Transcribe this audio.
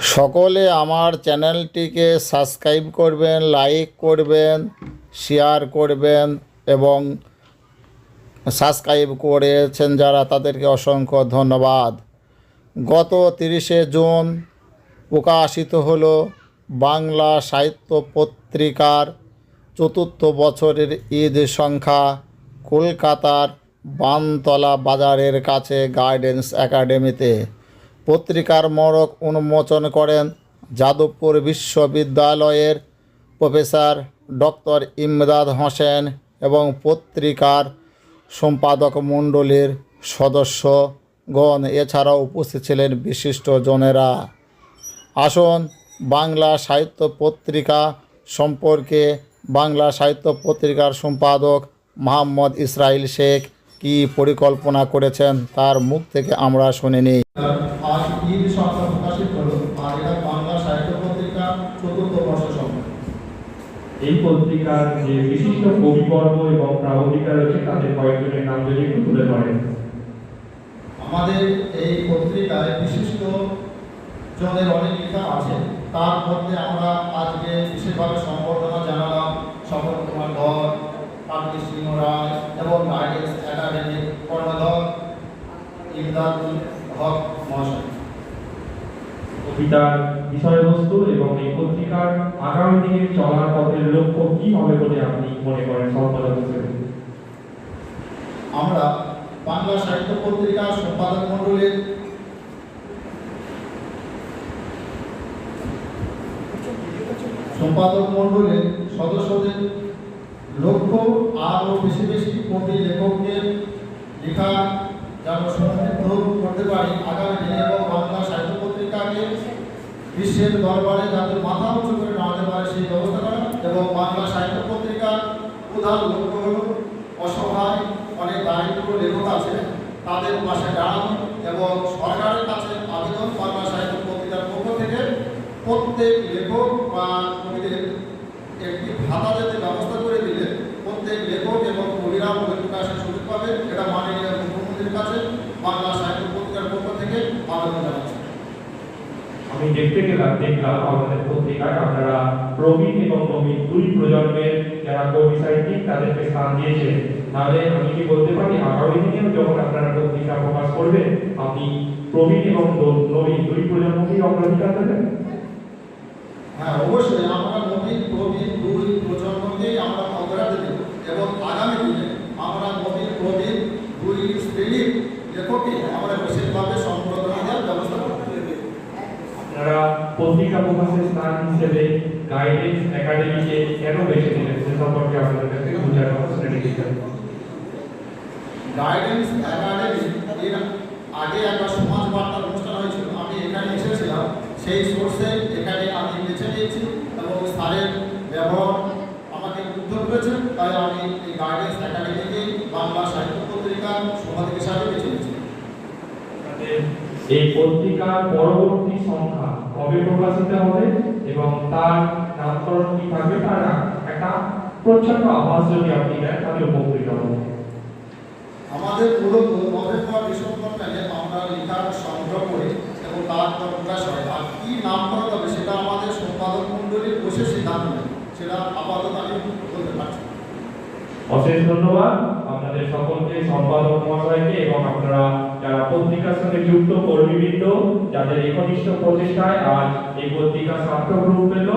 সকলে আমার চ্যানেলটিকে সাবস্ক্রাইব করবেন, লাইক করবেন, শেয়ার করবেন এবং সাবস্ক্রাইব করেছেন যারা তাদেরকে অসংখ্য ধন্যবাদ। গত তিরিশে জুন প্রকাশিত হলো বাংলা সাহিত্য পত্রিকার চতুর্থ বছরের ঈদ সংখ্যা কলকাতার বানতলা বাজারের কাছে গাইডেন্স একাডেমিতে। পত্রিকার মরক উন্মোচন করেন যাদবপুর বিশ্ববিদ্যালয়ের প্রফেসর ডক্টর ইমদাদ হোসেন এবং পত্রিকার সম্পাদক মণ্ডলীর সদস্যগণ। এছাড়াও উপস্থিত ছিলেন বিশিষ্ট জনেরা। আসুন বাংলা সাহিত্য পত্রিকা সম্পর্কে বাংলা সাহিত্য পত্রিকার সম্পাদক মোহাম্মদ ইসরাইল শেখ কী পরিকল্পনা করেছেন তার মুখ থেকে আমরা শুনে নিই আজ ঈদ সংখ্যা প্রকাশিত হলো আর এটা বাংলা সাহিত্য পত্রিকা চতুর্থ বর্ষ সংখ্যা এই পত্রিকার যে বিশিষ্ট কবিবর্গ এবং প্রাবন্ধিকা রয়েছে তাদের কয়েকজনের নাম যদি একটু তুলে ধরেন। আমাদের এই পত্রিকায় বিশিষ্ট জনের অনেক লেখা আছে। তার মধ্যে আমরা আজকে বিশেষভাবে সম্বর্ধনা জানালাম সমর কুমার ধর কান্তি সিংহ রায় এবং গাইডেন্স একাডেমির কর্ণধর ইমদাদুল হক মহাশয়। কবিতার বিষয়বস্তু এবং এই পত্রিকার আগামী দিনে চলার পথের লক্ষ্য কি হবে বলে আপনি মনে করেন সম্পাদক হিসেবে আমরা বাংলা সাহিত্য পত্রিকা সম্পাদক মণ্ডলীর সম্পাদক মণ্ডলীর সদস্যদের লক্ষ্য আরও বেশি বেশি কবি লেখকদের লেখা যেন সমৃদ্ধ করতে পারি আগামী দিনে এবং বাংলা বিশ্বের দরবারে যাতে মাথা উঁচু করে দাঁড়াতে পারে সেই ব্যবস্থা করা এবং বাংলা সাহিত্য পত্রিকার প্রধান লক্ষ্য হল, অসহায়, অনেক দারিদ্র লেখক আছে, তাদের পাশে দাঁড়ানো এবং সরকারের কাছে আবেদন বাংলা সাহিত্য পত্রিকার পক্ষ থেকে প্রত্যেক লেখক বা কবিদের একটি ভাতা যাতে ব্যবস্থা করে দিলে প্রত্যেক লেখক এবং কবিরা বই প্রকাশের সুযোগ পাবে। এটা মাননীয় মুখ্যমন্ত্রীর কাছে বাংলা সাহিত্য পত্রিকার পক্ষ থেকে আবেদন জানাচ্ছি। আমি দেখতে গেলাম দেখলাম আমাদের পত্রিকায় আপনারা প্রবীণ এবং নবীন দুই প্রজন্মের যারা কবি সাহিত্যিক, তাদেরকে স্থান দিয়েছেন। তাহলে আমি কি বলতে পারি, আগামী দিনেও যখন আপনারা পত্রিকা প্রকাশ করবেন, আপনি প্রবীণ এবং নবীন দুই প্রজন্মকেই অগ্রাধিকার দেবেন? হ্যাঁ অবশ্যই আমরা নবীন, প্রবীণ দুই প্রজন্মকেই আমরা অগ্রাধিকার দেব। এবং আগামী দিনে আমরা নবীন, প্রবীণ দুই শ্রেণির লেখককে আমরা বিশেষভাবে সম্বোধনা দেওয়ার ব্যবস্থা করব আপনারা পত্রিকা প্রকাশের স্থান হিসেবে গাইডেন্স একাডেমিকে কেন বেছে নিলেন? সে সম্পর্কে আপনাদের কাছে বুঝার শ্রেণি গাইডেন্স একাডেমি এর আগে একটা সমাজ বার্তার অনুষ্ঠান হয়েছিল। আমি এখানে এসেছিলাম। সেই সোর্সে এখানে আমি বেছে নিয়েছি এবং স্যারের ব্যবহার আমাকে মুগ্ধ করেছে। তাই আমি এই গাইডেন্স একাডেমিকে বাংলা সাহিত্য পত্রিকার সম্পাদক হিসাবে বেছে নিয়েছি। এই পত্রিকার পরবর্তী সংখ্যা কবে প্রকাশিত হবে এবং তার নামকরণ কি থাকবে? তার একটা প্রচ্ছন্ন আভাস যদি আপনি দেন তাহলে উপকৃত হব। আমাদের মূলত নভেম্বর ডিসেম্বর কালে আমরা লেখার সংগ্রহ করে এবং তারপর প্রকাশ হয় আর কী নামকরণ হবে সেটা আমাদের সম্পাদক মণ্ডলী বসে সিদ্ধান্ত নেয় সেটা আপাতত আমি বলতে পারছি। অশেষ ধন্যবাদ আপনাদের সকলকে সম্পাদক মহাশয়কে এবং আপনারা যারা পত্রিকার সাথে যুক্ত কর্মীবৃন্দ যাদের একনিষ্ঠ প্রচেষ্টায় আজ এই পত্রিকা সার্থক রূপ পেল।